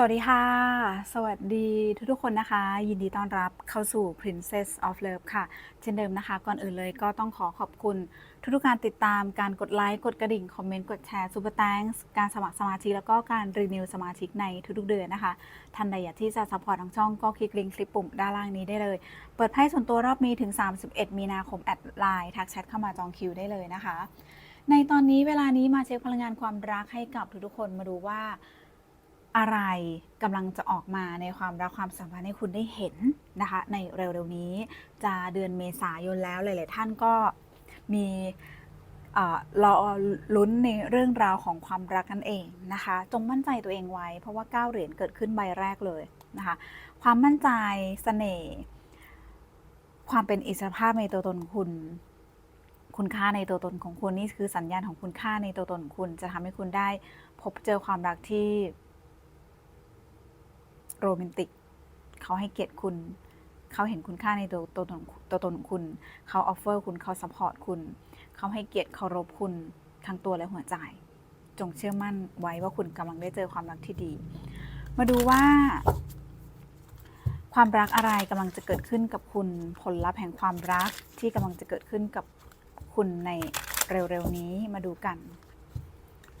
สวัสดีค่ะ สวัสดีทุกๆคนนะคะ ยินดีต้อนรับเข้าสู่ Princess of Love ค่ะ เช่นเดิมนะคะ ก่อนอื่นเลยก็ต้องขอขอบคุณ ทุกๆการติดตามการกดไลค์กดกระดิ่ง คอมเมนต์ กดแชร์ซูเปอร์แตงการสมัครสมาชิก แล้วก็การรีนิวสมาชิกในทุกๆเดือนนะคะ ท่านใดอยากที่จะซัพพอร์ตทางช่องก็คลิกลิงก์คลิปปุ่มด้านล่างนี้ได้เลย เปิดไพ่ส่วนตัวรอบนี้ถึง 31 มีนาคมแอดไลน์ทักแชทเข้ามาจองคิวได้เลยนะคะ ในตอนนี้เวลานี้มาเช็คพลังงานความรักให้กับทุกๆคนมาดูว่า อะไรกำลังจะออกมาในความรักความสัมพันธ์ให้คุณได้เห็นนะคะ ในเร็วๆนี้จะเดือนเมษายนแล้วหลายๆท่านก็มีเอ่อรอลุ้นในเรื่องราวของความรักนั่นเองนะคะ จงมั่นใจตัวเองไว้ เพราะว่าก้าวเหรียญเกิดขึ้นใบแรกเลยนะคะ ความมั่นใจเสน่ห์ความเป็นอิสรภาพในตัวตนคุณคุณค่าในตัวตนของคุณนี่คือสัญญาณของคุณค่าในตัวตนของคุณ จะทำให้คุณได้พบเจอความรักที่ โรแมนติก เขาให้เกียรติคุณ เขาเห็นคุณค่าในตัวตัวตนตัวตนของคุณ เขาออฟเฟอร์คุณ เขาซัพพอร์ตคุณ เขาให้เกียรติเคารพคุณทั้งตัวและหัวใจ จงเชื่อมั่นไว้ว่าคุณกำลังได้เจอความรักที่ดี มาดูว่า ความรักอะไรกำลังจะเกิดขึ้นกับคุณ ผลลัพธ์แห่งความรักที่กำลังจะเกิดขึ้นกับคุณในเร็วๆนี้ มาดูกัน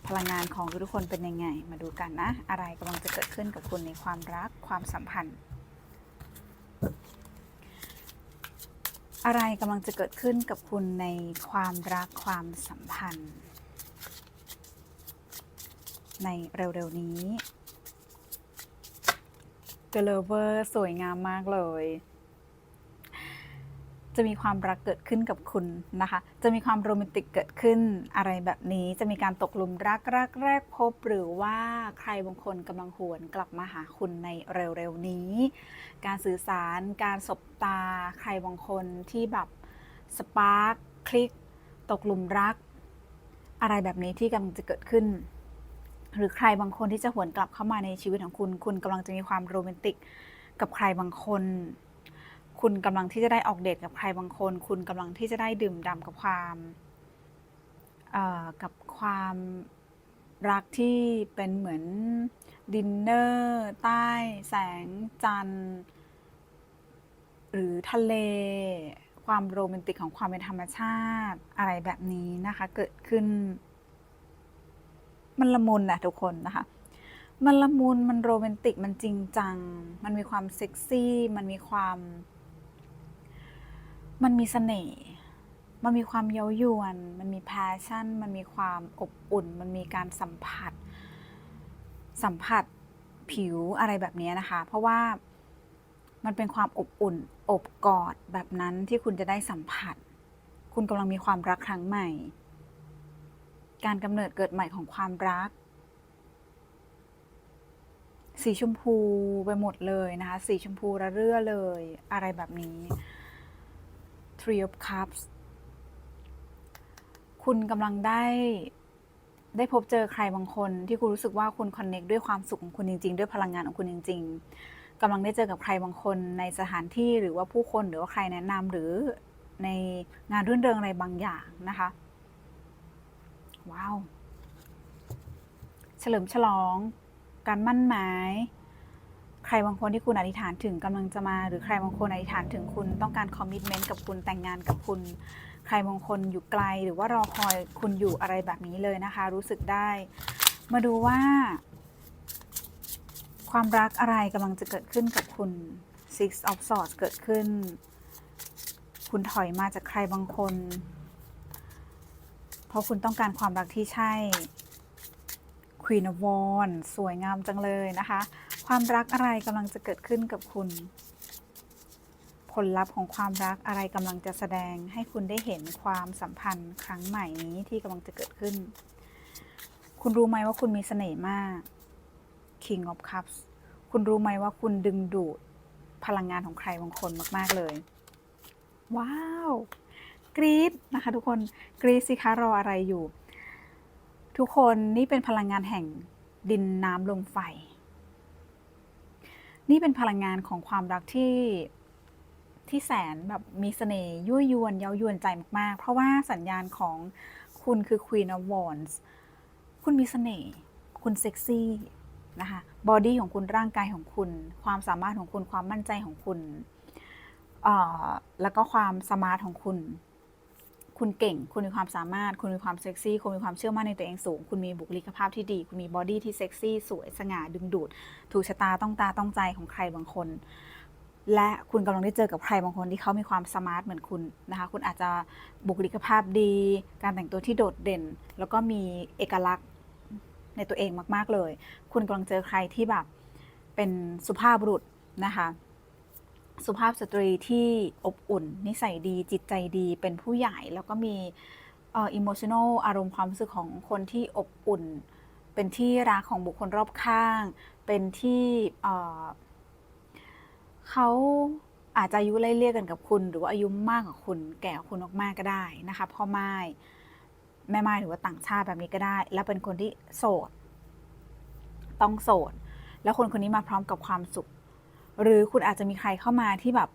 พลังงานของทุกคนเป็นยังไง มาดูกันนะ อะไรกำลังจะเกิดขึ้นกับคุณในความรักความสัมพันธ์ อะไรกำลังจะเกิดขึ้นกับคุณในความรักความสัมพันธ์ ในเร็วๆนี้ The Lover สวยงามมากเลย จะมีความรักเกิดขึ้นกับคุณนะคะ จะมีความโรแมนติกเกิดขึ้นอะไรแบบนี้ จะมีการตกหลุมรักรักแรกพบ หรือว่าใครบางคนกำลังหวนกลับมาหาคุณในเร็วๆนี้ การสื่อสาร การสบตา ใครบางคนที่แบบสปาร์คคลิก ตกหลุมรัก อะไรแบบนี้ที่กำลังจะเกิดขึ้น หรือใครบางคนที่จะหวนกลับเข้ามาในชีวิตของคุณ คุณกำลังจะมีความโรแมนติกกับใครบางคน คุณกำลังที่จะได้ออกเดทกับใครบางคน คุณกำลังที่จะได้ดื่มด่ำกับความเอ่อกับความรักที่เป็นเหมือนดินเนอร์ใต้แสงจันทร์หรือทะเล ความโรแมนติกของความเป็นธรรมชาติอะไรแบบนี้นะคะ เกิดขึ้น มันละมุนนะทุกคนนะคะ มันละมุนมันโรแมนติกมันจริงจัง มันมีความเซ็กซี่ มันมีความ มันมีเสน่ห์ มันมีความเย้ายวน มันมีแพชชั่น มันมีความอบอุ่น มันมีการสัมผัส สัมผัสผิวอะไรแบบนี้นะคะ เพราะว่ามันเป็นความอบอุ่น อบกอดแบบนั้นที่คุณจะได้สัมผัส คุณกำลังมีความรักครั้งใหม่ การกำเนิดเกิดใหม่ของความรัก สีชมพูไปหมดเลยนะคะ สีชมพูระเรื่อเลย อะไรแบบนี้ Three of Cups คุณกำลังได้ได้พบเจอใครบางคนที่คุณรู้สึกว่าคุณคอนเน็กด้วยความสุขของคุณจริง ๆ ด้วยพลังงานของคุณจริง ๆกำลังได้เจอกับใครบางคนในสถานที่หรือว่าผู้คนหรือว่าใครแนะนำหรือในงานรื่นเริงอะไรบางอย่างนะคะ ว้าว เฉลิมฉลอง การมั่นหมาย ใครบางคนที่คุณอธิษฐานถึงกำลังจะมา หรือใครบางคนอธิษฐานถึงคุณต้องการคอมมิชเมนต์กับคุณแต่งงานกับคุณ ใครบางคนอยู่ไกลหรือว่ารอคอยคุณอยู่อะไรแบบนี้เลยนะคะ รู้สึกได้ มาดูว่า ความรักอะไรกำลังจะเกิดขึ้นกับคุณ Six of Swords เกิดขึ้น คุณถอยมาจากใครบางคน เพราะคุณต้องการความรักที่ใช่ Queen of Wands สวยงามจังเลยนะคะ ความรักอะไรกำลังจะเกิดขึ้นกับคุณ ผลลัพธ์ของความรักอะไรกำลังจะแสดงให้คุณได้เห็นความสัมพันธ์ครั้งใหม่นี้ที่กำลังจะเกิดขึ้น คุณรู้ไหมว่าคุณมีเสน่ห์มาก King of Cups คุณรู้ไหมว่าคุณดึงดูดพลังงานของใครบางคนมาก ๆ เลย ว้าว กรี๊ดนะคะทุกคน กรี๊ดสิคะรออะไรอยู่ ทุกคนนี่เป็นพลังงานแห่งดินน้ำลมไฟ นี่เป็นพลังงานของความรักที่ที่แสนแบบมีเสน่ห์ยั่วยวนเย้ายวนใจมากๆ เพราะว่าสัญญาณของคุณคือ Queen of Wands คุณมีเสน่ห์คุณเซ็กซี่นะคะบอดี้ของคุณร่างกายของคุณ ความสามารถของคุณความมั่นใจของคุณแล้วก็ความสมาร์ทของคุณ คุณเก่ง คุณมีความสามารถ คุณมีความเซ็กซี่ คุณมีความเชื่อมั่นในตัวเองสูง คุณมีบุคลิกภาพที่ดี คุณมีบอดี้ที่เซ็กซี่ สวย สง่า ดึงดูด ถูกชะตาต้องตาต้องใจของใครบางคน และคุณกำลังได้เจอกับใครบางคนที่เขามีความสมาร์ทเหมือนคุณนะคะ คุณอาจจะบุคลิกภาพดี การแต่งตัวที่โดดเด่น แล้วก็มีเอกลักษณ์ในตัวเองมาก ๆ เลย คุณกำลังเจอใครที่แบบเป็นสุภาพบุรุษนะคะ สุภาพสตรีที่อบอุ่น นิสัยดีจิตใจดีเป็นผู้ใหญ่ แล้วก็มีอ่อ emotional อารมณ์ความรู้สึกของคนที่อบอุ่น เป็นที่รักของบุคคลรอบข้าง เป็นที่เขาอาจจะอายุไล่เลี่ยกันกับคุณ หรือว่าอายุมากกว่าคุณแก่คุณมากๆก็ได้นะคะพ่อไม้แม่ไม้หรือว่าต่างชาติแบบนี้ก็ได้ แล้วเป็นคนที่โสด ต้องโสด แล้วคนคนนี้มาพร้อมกับความสุข หรือคุณอาจจะมีใครเข้ามาที่แบบ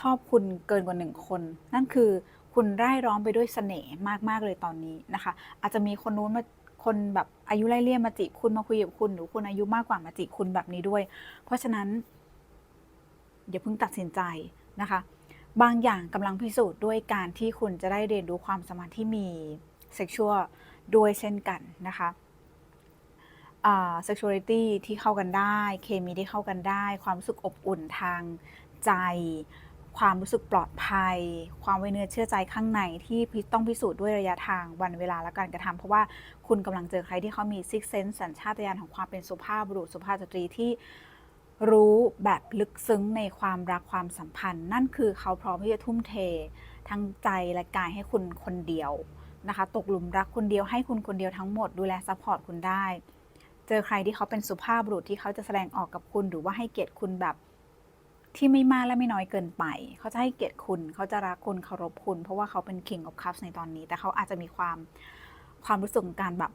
ชอบคุณเกินกว่าหนึ่งคน นั่นคือคุณไร้ร้องไปด้วยเสน่ห์มาก ๆ เลยตอนนี้นะคะ อาจจะมีคนนู้นมาคนแบบอายุไล่เลี่ยมาจีบคุณมาคุยกับคุณหรือคุณอายุมากกว่ามาจีบคุณแบบนี้ด้วย เพราะฉะนั้นอย่าเพิ่งตัดสินใจนะคะ บางอย่างกำลังพิสูจน์ด้วยการที่คุณจะได้เรียนรู้ความสมพันที่มีเซ็กชวลด้วยเช่นกันนะคะ อ่า sexuality ที่เข้ากันได้ เคมีที่เข้ากันได้ ความรู้สึกอบอุ่นทางใจ ความรู้สึกปลอดภัย ความไว้เนื้อเชื่อใจข้างในที่ต้องพิสูจน์ด้วยระยะทางวันเวลาและการกระทำเพราะว่าคุณกำลังเจอใครที่เขามีซิกเซนส์สัญชาตญาณของความเป็นสุภาพบุรุษสุภาพสตรีที่รู้แบบลึกซึ้งในความรักความสัมพันธ์ นั่นคือเขาพร้อมที่จะทุ่มเท ทั้งใจและกายให้คุณคนเดียวนะคะ ตกหลุมรักคนเดียวให้คุณคนเดียวทั้งหมดดูแลซัพพอร์ตคุณได้ เจอใครที่เขาเป็นสุภาพบุรุษที่เขาจะแสดงออกกับคุณ หรือว่าให้เกียรติคุณแบบที่ไม่มากและไม่น้อยเกินไป เขาจะให้เกียรติคุณ เขาจะรักคุณเคารพคุณ เพราะว่าเขาเป็น King of Cups ในตอนนี้ แต่เขาอาจจะมีความความรู้สึกการแบบ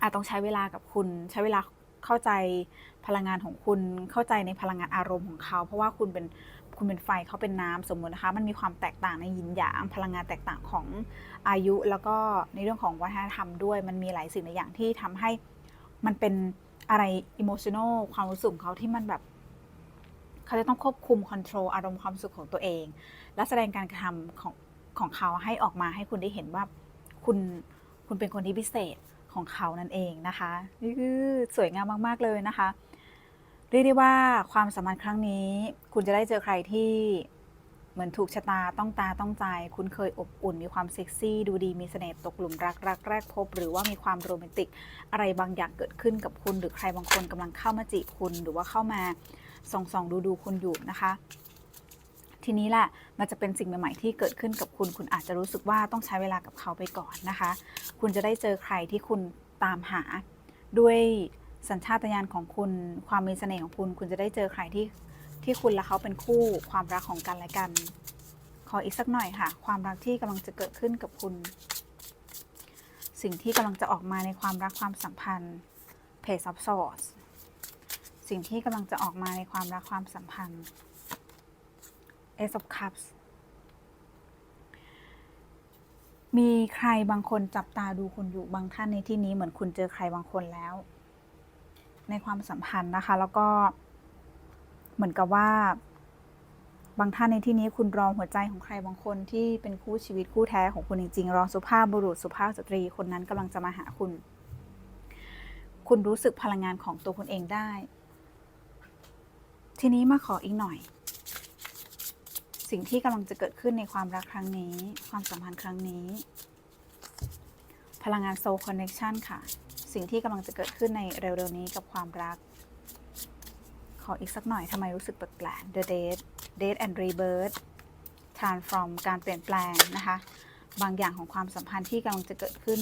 อาจต้องใช้เวลากับคุณ ใช้เวลาเข้าใจพลังงานของคุณ เข้าใจในพลังงานอารมณ์ของเขา เพราะว่าคุณเป็นคุณเป็นไฟเขาเป็นน้ำสมมุตินะคะ มันมีความแตกต่างในยินหยาง พลังงานแตกต่างของอายุ แล้วก็ในเรื่องของวัฒนธรรมด้วย มันมีหลายสิ่งหลายอย่างที่ทำให้ มันเป็นอะไรอิโมชัน a l ความรู้สึกของเขาที่มันแบบ เขาจะต้องควบคุมคอนโทรลอารมณ์ความสึกของตัวเอง และแสดงการกระทำของของเขาให้ออกมาให้คุณได้เห็นว่าคุณคุณเป็นคนที่พิเศษของเขานั่นเองนะคะนี่คือสวยงามมาก ๆ เลยนะคะ เรียกได้ว่าความสัมพันธ์ครั้งนี้ คุณจะได้เจอใครที่ เหมือนถูกชะตาต้องตาต้องใจ คุณเคยอบอุ่น มีความเซ็กซี่ ดูดีมีเสน่ห์ตกหลุมรักรักแรกพบ หรือว่ามีความโรแมนติก อะไรบางอย่างเกิดขึ้นกับคุณ หรือใครบางคนกำลังเข้ามาจีบคุณ หรือว่าเข้ามาส่องส่องดูดูๆคุณอยู่นะคะทีนี้แหละมันจะเป็นสิ่งใหม่ๆที่เกิดขึ้นกับคุณ คุณอาจจะรู้สึกว่าต้องใช้เวลากับเขาไปก่อนนะคะ คุณจะได้เจอใครที่คุณตามหา ด้วยสัญชาตญาณของคุณ ความมีเสน่ห์ของคุณ คุณจะได้เจอใครที่ ที่คุณและเขาเป็นคู่ความรักของกันและกัน ขออีกสักหน่อยค่ะ ความรักที่กำลังจะเกิดขึ้นกับคุณ สิ่งที่กำลังจะออกมาในความรักความสัมพันธ์ Page of Swords สิ่งที่กำลังจะออกมาในความรักความสัมพันธ์ Ace of Cups มีใครบางคนจับตาดูคุณอยู่บางท่านในที่นี้เหมือนคุณเจอใครบางคนแล้ว ในความสัมพันธ์นะคะ แล้วก็ เหมือนกับว่า บางท่านในที่นี้คุณรองหัวใจของใครบางคนที่เป็นคู่ชีวิตคู่แท้ของคุณจริงๆ รองสุภาพบุรุษสุภาพสตรีคนนั้นกำลังจะมาหาคุณ คุณรู้สึกพลังงานของตัวคุณเองได้ ทีนี้มาขออีกหน่อย สิ่งที่กำลังจะเกิดขึ้นในความรักครั้งนี้ ความสัมพันธ์ครั้งนี้ พลังงาน soul connection ค่ะ สิ่งที่กำลังจะเกิดขึ้นในเร็วๆนี้กับความรัก ขออีกสักหน่อยทำไมรู้สึกแปลกๆ the date date and rebirth transform การเปลี่ยนแปลงนะคะ บางอย่างของความสัมพันธ์ที่กำลังจะเกิดขึ้น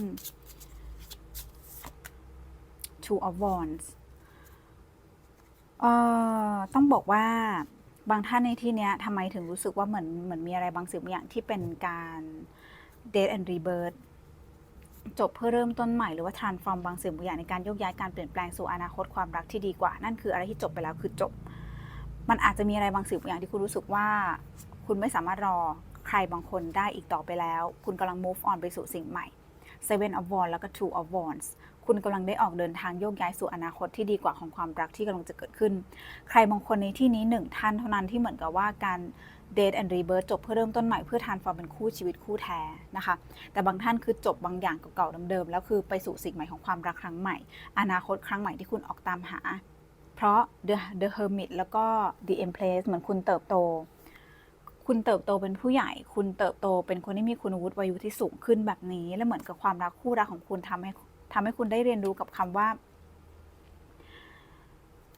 two of wands เอ่อต้องบอกว่าบางท่านในที่เนี้ยทำไมถึงรู้สึกว่าเหมือนเหมือนมีอะไรบางสิ่งบางอย่างที่เป็นการ date and rebirth จบเพื่อเริ่มต้นใหม่หรือว่า transform บางสิ่งบางอย่างในการโยกย้ายการเปลี่ยนแปลงสู่อนาคตความรักที่ดีกว่า นั่นคืออะไรที่จบไปแล้วคือจบ มันอาจจะมีอะไรบางสิ่งบางอย่างที่คุณรู้สึกว่า คุณไม่สามารถรอใครบางคนได้อีกต่อไปแล้ว คุณกำลัง move on ไปสู่สิ่งใหม่ seven of wands แล้วก็ two of wands คคุณกำลังได้ออกเดินทางโยกย้ายสู่อนาคตที่ดีกว่าของความรักที่กำลังจะเกิดขึ้น ใครบางคนในที่นี้หนึ่งท่านเท่านั้นที่เหมือนกับว่าการ เดทแอนด์รีเบิร์จบเพื่อเริ่มต้นใหม่เพื่อทานฟอร์มเป็นคู่ชีวิตคู่แท้นะคะ แต่บางท่านคือจบบางอย่างเก่าๆเดิมๆแล้วคือไปสู่สิ่งใหม่ของความรักครั้งใหม่ อนาคตครั้งใหม่ที่คุณออกตามหา เพราะ The The Hermit แล้วก็ The Empress เหมือนคุณเติบโต คุณเติบโตเป็นผู้ใหญ่ คุณเติบโตเป็นคนที่มีคุณวุฒิวัยวุฒิที่สูงขึ้นแบบนี้ และเหมือนกับความรักคู่รักของคุณทำให้ทำให้คุณได้เรียนรู้กับคำว่า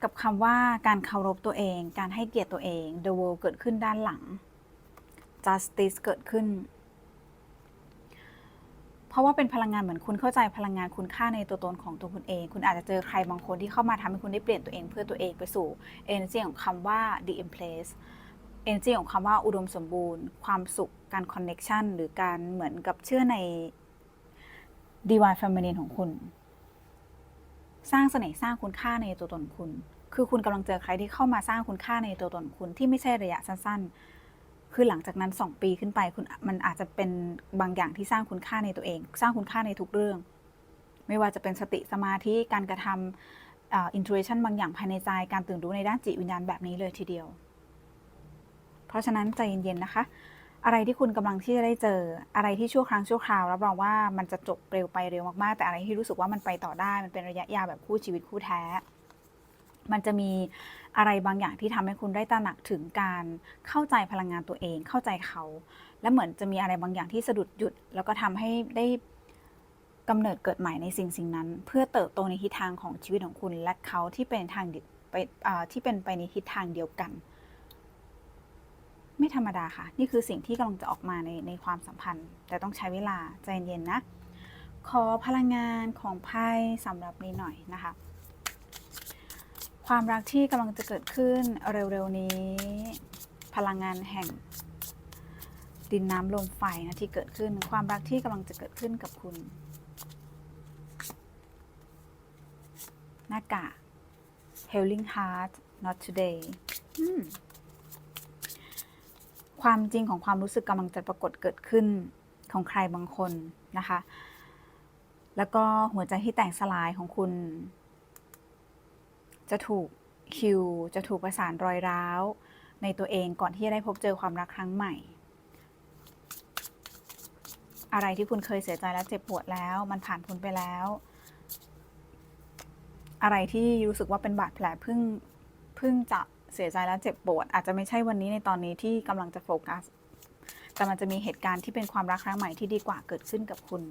กับคำว่าการเคารพตัวเอง การให้เกียรติตัวเอง the world เกิดขึ้นด้านหลัง justice เกิดขึ้น เพราะว่าเป็นพลังงานเหมือนคุณเข้าใจพลังงานคุณค่าในตัวตนของตัวคุณเอง คุณอาจจะเจอใครบางคนที่เข้ามาทำให้คุณได้เปลี่ยนตัวเองเพื่อตัวเองไปสู่ energy ของคำว่า the empress energy ของคำว่าอุดมสมบูรณ์ ความสุข การ connection หรือการเหมือนกับเชื่อใน divine feminine ของคุณ สร้างเสน่ห์สร้างคุณค่าในตัวตนคุณ คือคุณกำลังเจอใครที่เข้ามาสร้างคุณค่าในตัวตนคุณที่ไม่ใช่ระยะสั้น ๆ คือหลังจากนั้น 2 ปีขึ้นไปคุณมันอาจจะเป็นบางอย่างที่สร้างคุณค่าในตัวเอง สร้างคุณค่าในทุกเรื่อง ไม่ว่าจะเป็นสติสมาธิการกระทำอินทูเ t ชันบางอย่างภายในใจการตื่นรู้ในด้านจิตวิญญาณแบบนี้เลยทีเดียว เพราะฉะนั้นใจเย็นๆนะคะ อะไรที่คุณกำลังที่จะได้เจอ อะไรที่ชั่วครั้งชั่วคราวรับรองว่ามันจะจบเร็วไปเร็วมากๆ แต่อะไรที่รู้สึกว่ามันไปต่อได้มันเป็นระยะยาวแบบคู่ชีวิตคู่แท้ มันจะมีอะไรบางอย่างที่ทำให้คุณได้ตระหนักถึงการเข้าใจพลังงานตัวเอง เข้าใจเขา และเหมือนจะมีอะไรบางอย่างที่สะดุดหยุด แล้วก็ทำให้ได้กำเนิดเกิดใหม่ในสิ่งสิ่งนั้น เพื่อเติบโตในทิศทางของชีวิตของคุณ และเขาที่เป็นทางไปที่เป็นไปในทิศทางเดียวกัน ไม่ธรรมดาค่ะ นี่คือสิ่งที่กำลังจะออกมาในในความสัมพันธ์ แต่ต้องใช้เวลาใจเย็นๆนะ ขอพลังงานของไพ่สำหรับนี้หน่อยนะคะ ความรักที่กำลังจะเกิดขึ้นเร็วๆนี้ พลังงานแห่ง ดินน้ำลมไฟนะที่เกิดขึ้น ความรักที่กำลังจะเกิดขึ้นกับคุณ หน้ากาก Healing Heart Not Today อืม ความจริงของความรู้สึกกำลังจะปรากฏเกิดขึ้นของใครบางคนนะคะ แล้วก็หัวใจที่แตกสลายของคุณ จะถูกคิว จะถูกประสานรอยร้าว ในตัวเองก่อนที่จะได้พบเจอความรักครั้งใหม่ อะไรที่คุณเคยเสียใจและเจ็บปวดแล้ว มันผ่านพ้นไปแล้ว อะไรที่รู้สึกว่าเป็นบาดแผลเพิ่งเพิ่งจะ เสียใจและเจ็บปวด อาจจะไม่ใช่วันนี้ในตอนนี้ที่กำลังจะโฟกัส แต่มันจะมีเหตุการณ์ที่เป็นความรักครั้งใหม่ที่ดีกว่าเกิดขึ้นกับคุณ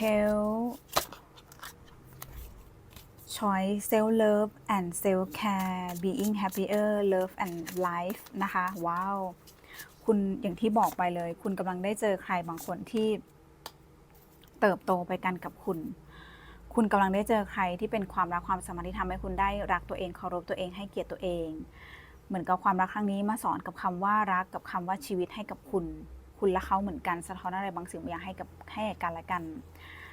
Health Choice Self Love and Self Care Being Happier Love and Life นะคะ ว้าว คุณอย่างที่บอกไปเลย คุณกำลังได้เจอใครบางคนที่เติบโตไปกันกับคุณ คุณกำลังได้เจอใครที่เป็นความรักความสมพันที่ทำให้คุณได้รักตัวเองเคารพตัวเองให้เกียรติตัวเอง เหมือนกับความรักครั้งนี้มาสอนกับคำว่ารักกับคำว่าชีวิตให้กับคุณ คุณและเขาเหมือนกันสะท้อนอะไรบางสิ่งบางอย่างให้กับให้กันและกัน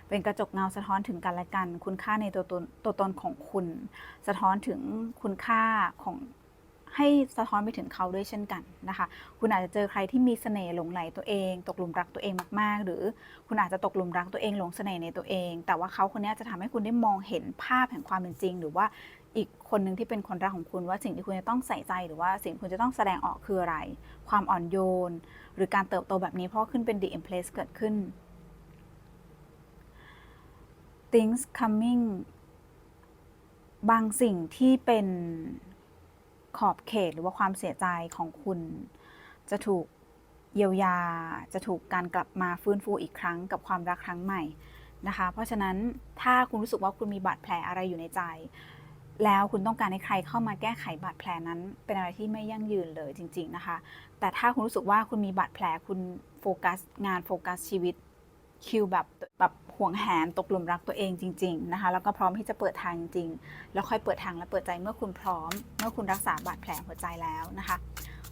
เป็นกระจกเงาสะท้อนถึงกันและกัน คุณค่าในตัวตนตัวตนของคุณ สะท้อนถึงคุณค่าของ ให้สะท้อนไปถึงเขาด้วยเช่นกันนะคะ คุณอาจจะเจอใครที่มีเสน่ห์หลงไหลตัวเอง ตกหลุมรักตัวเองมากๆ หรือคุณอาจจะตกหลุมรักตัวเองหลงเสน่ห์ในตัวเอง แต่ว่าเขาคนนี้จะทำให้คุณได้มองเห็นภาพแห่งความเป็นจริง หรือว่าอีกคนหนึ่งที่เป็นคนรักของคุณว่าสิ่งที่คุณจะต้องใส่ใจหรือว่าสิ่งที่คุณจะต้องแสดงออกคืออะไร ความอ่อนโยน หรือการเติบโตแบบนี้เพราะขึ้นเป็น the empress เกิดขึ้น things coming บางสิ่งที่เป็น ขอบเขตหรือว่าความเสียใจของคุณ จะถูกเยียวยา จะถูกการกลับมาฟื้นฟูอีกครั้งกับความรักครั้งใหม่นะคะ เพราะฉะนั้นถ้าคุณรู้สึกว่าคุณมีบาดแผลอะไรอยู่ในใจ แล้วคุณต้องการให้ใครเข้ามาแก้ไขบาดแผลนั้น เป็นอะไรที่ไม่ยั่งยืนเลยจริง ๆนะคะ แต่ถ้าคุณรู้สึกว่าคุณมีบาดแผลคุณโฟกัสงานโฟกัสชีวิตคิวแบบแบบ ห่วงแหนตกหลุมรักตัวเองจริง ๆนะคะ แล้วก็พร้อมที่จะเปิดทางจริง แล้วค่อยเปิดทางและเปิดใจเมื่อคุณพร้อม เมื่อคุณรักษาบาดแผลหัวใจแล้วนะคะ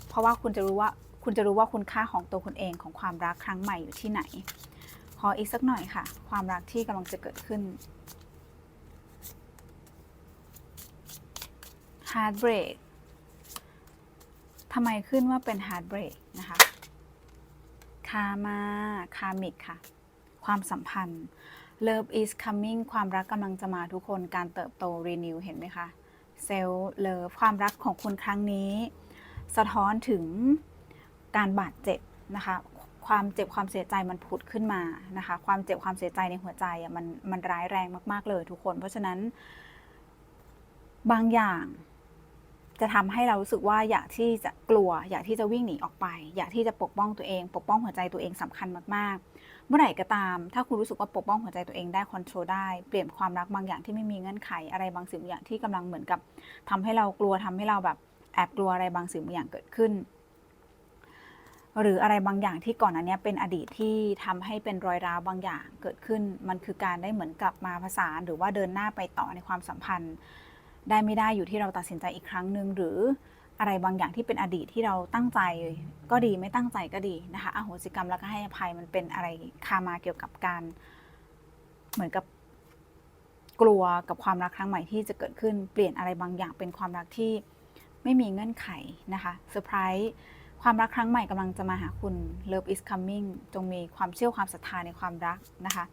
เพราะว่าคุณจะรู้ว่าคุณจะรู้ว่าคุณค่าของตัวคุณเองของความรักครั้งใหม่อยู่ที่ไหน ขออีกสักหน่อยค่ะ ความรักที่กำลังจะเกิดขึ้น heartbreak ทำไมขึ้นว่าเป็น heartbreak นะคะ คามา คามิกค่ะ ความสัมพันธ์ Love is coming ความรักกำลังจะมาทุกคนการเติบโต renew เห็นไหมคะ self love ความรักของคุณครั้งนี้ สะท้อนถึงการบาดเจ็บนะคะความเจ็บความเสียใจมันผุดขึ้นมานะคะความเจ็บความเสียใจในหัวใจอะมันมันร้ายแรงมากๆเลยทุกคน เพราะฉะนั้น บางอย่างจะทำให้เรารู้สึกว่าอยากที่จะกลัว อยากที่จะวิ่งหนีออกไป อยากที่จะปกป้องตัวเอง ปกป้องหัวใจตัวเองสำคัญมากๆ เมื่อไหร่ก็ตาม ถ้าคุณรู้สึกว่าปกป้องหัวใจตัวเองได้คอนโทรลได้ เปลี่ยนความรักบางอย่างที่ไม่มีเงื่อนไขอะไรบางสิ่งบางอย่างที่กำลังเหมือนกับทำให้เรากลัวทำให้เราแบบแอบกลัวอะไรบางสิ่งบางอย่างเกิดขึ้น หรืออะไรบางอย่างที่ก่อนอันนี้เป็นอดีตที่ทำให้เป็นรอยร้าวบางอย่างเกิดขึ้น มันคือการได้เหมือนกลับมาผสานหรือว่าเดินหน้าไปต่อในความสัมพันธ์ ได้ไม่ได้อยู่ที่เราตัดสินใจอีกครั้งหนึ่งหรือ อะไรบางอย่างที่เป็นอดีตที่เราตั้งใจก็ดีไม่ตั้งใจก็ดีนะคะอโหสิกรรมแล้วก็ให้อภัยมันเป็นอะไรคามาเกี่ยวกับการเหมือนกับกลัวกับความรักครั้งใหม่ที่จะเกิดขึ้นเปลี่ยนอะไรบางอย่างเป็นความรักที่ไม่มีเงื่อนไขนะคะเซอร์ไพรส์ความรักครั้งใหม่กำลังจะมาหาคุณ Love is coming จงมีความเชื่อความศรัทธาในความรักนะคะ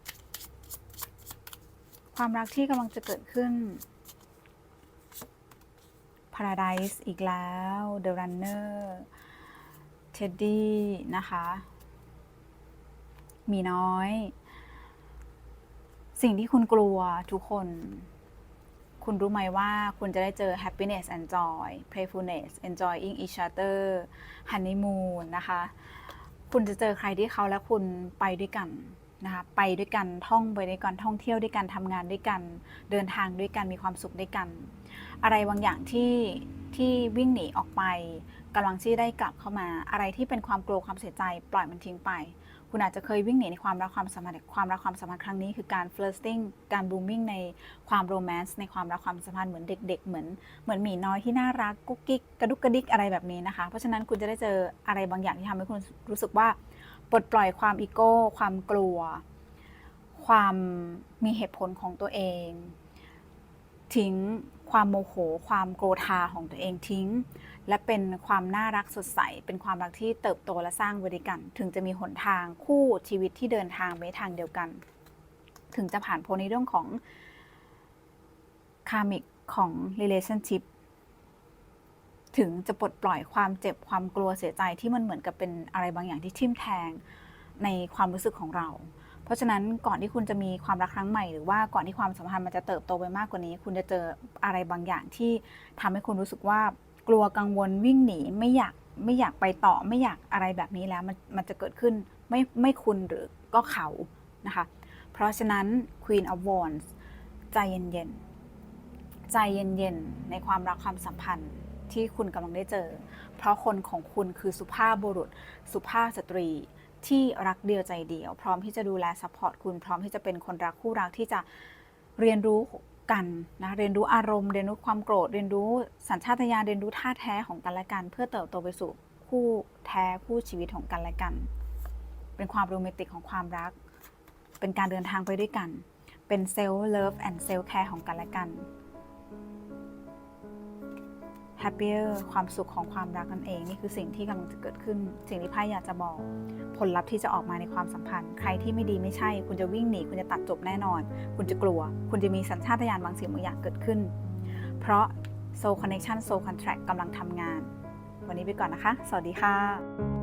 ความรักที่กำลังจะเกิดขึ้น Paradise อีกแล้ว The Runner Teddy นะคะ มีน้อย สิ่งที่คุณกลัวทุกคน คุณรู้ไหมว่าคุณจะได้เจอ happiness and joy playfulness enjoying each other honeymoon นะคะ คุณจะเจอใครที่เขาและคุณไปด้วยกัน นะคะไปด้วยกันท่องไปด้วยกันท่องเที่ยวด้วยกันทำงานด้วยกัน เดินทางด้วยกันมีความสุขด้วยกัน อะไรบางอย่างที่ที่วิ่งหนีออกไปกำลังที่ได้กลับเข้ามา อะไรที่เป็นความกลัวความเสียใจ ปล่อยมันทิ้งไป คุณอาจจะเคยวิ่งหนีในความรักความสัมพันธ์ความรักความสัมพันธ์ครั้งนี้คือการ flirting การ blooming ในความโรแมนต์ในความรักความสัมพันธ์เหมือนเด็ก ๆ เหมือนเหมือนหมีน้อยที่น่ารักกุ๊กกิ๊กกระดุกกระดิกอะไรแบบนี้นะคะ เพราะฉะนั้นคุณจะได้เจออะไรบางอย่างที่ทำให้คุณรู้สึกว่า ปลดปล่อยความอีโก้ ความกลัว ความมีเหตุผลของตัวเอง ทิ้งความโมโห ความโกรธาของตัวเองทิ้ง และเป็นความน่ารักสดใส เป็นความรักที่เติบโตและสร้างไว้ด้วยกัน ถึงจะมีหนทางคู่ชีวิตที่เดินทางไปทางเดียวกัน ถึงจะผ่านพ้นในเรื่องของคามิกของ relationship ถึงจะปลดปล่อยความเจ็บความกลัวเสียใจที่มันเหมือนกับเป็นอะไรบางอย่างที่ทิ่มแทงในความรู้สึกของเรา เพราะฉะนั้นก่อนที่คุณจะมีความรักครั้งใหม่ หรือว่าก่อนที่ความสัมพันธ์มันจะเติบโตไปมากกว่านี้ คุณจะเจออะไรบางอย่างที่ทำให้คุณรู้สึกว่ากลัวกังวลวิ่งหนีไม่อยากไม่อยากไปต่อไม่อยากอะไรแบบนี้แล้วมันมันจะเกิดขึ้นไม่ไม่คุณหรือก็เขานะคะ เพราะฉะนั้น Queen of Wands ใจเย็นๆใจเย็นๆในความรักความสัมพันธ์ ที่คุณกำลังได้เจอ เพราะคนของคุณคือสุภาพบุรุษ สุภาพสตรีที่รักเดียวใจเดียว พร้อมที่จะดูแลซัพพอร์ตคุณ พร้อมที่จะเป็นคนรักคู่รักที่จะเรียนรู้กันนะเรียนรู้อารมณ์เรียนรู้ความโกรธ เรียนรู้สัญชาตญาณเรียนรู้ท่าแท้ของกันและกัน เพื่อเติบโตไปสู่คู่แท้คู่ชีวิตของกันและกัน เป็นความโรแมนติกของความรัก เป็นการเดินทางไปด้วยกัน เป็นเซลฟ์เลิฟแอนด์เซลฟ์แคร์ของกันและกัน happier ความสุขของความรักนั่นเอง นี่คือสิ่งที่กำลังจะเกิดขึ้น สิ่งที่ไพ่อยากจะบอก ผลลัพธ์ที่จะออกมาในความสัมพันธ์ ใครที่ไม่ดีไม่ใช่ คุณจะวิ่งหนี คุณจะตัดจบแน่นอน คุณจะกลัว คุณจะมีสัญชาตญาณบางสิ่งบางอย่างเกิดขึ้น เพราะ soul connection soul contract กำลังทำงาน วันนี้ไปก่อนนะคะ สวัสดีค่ะ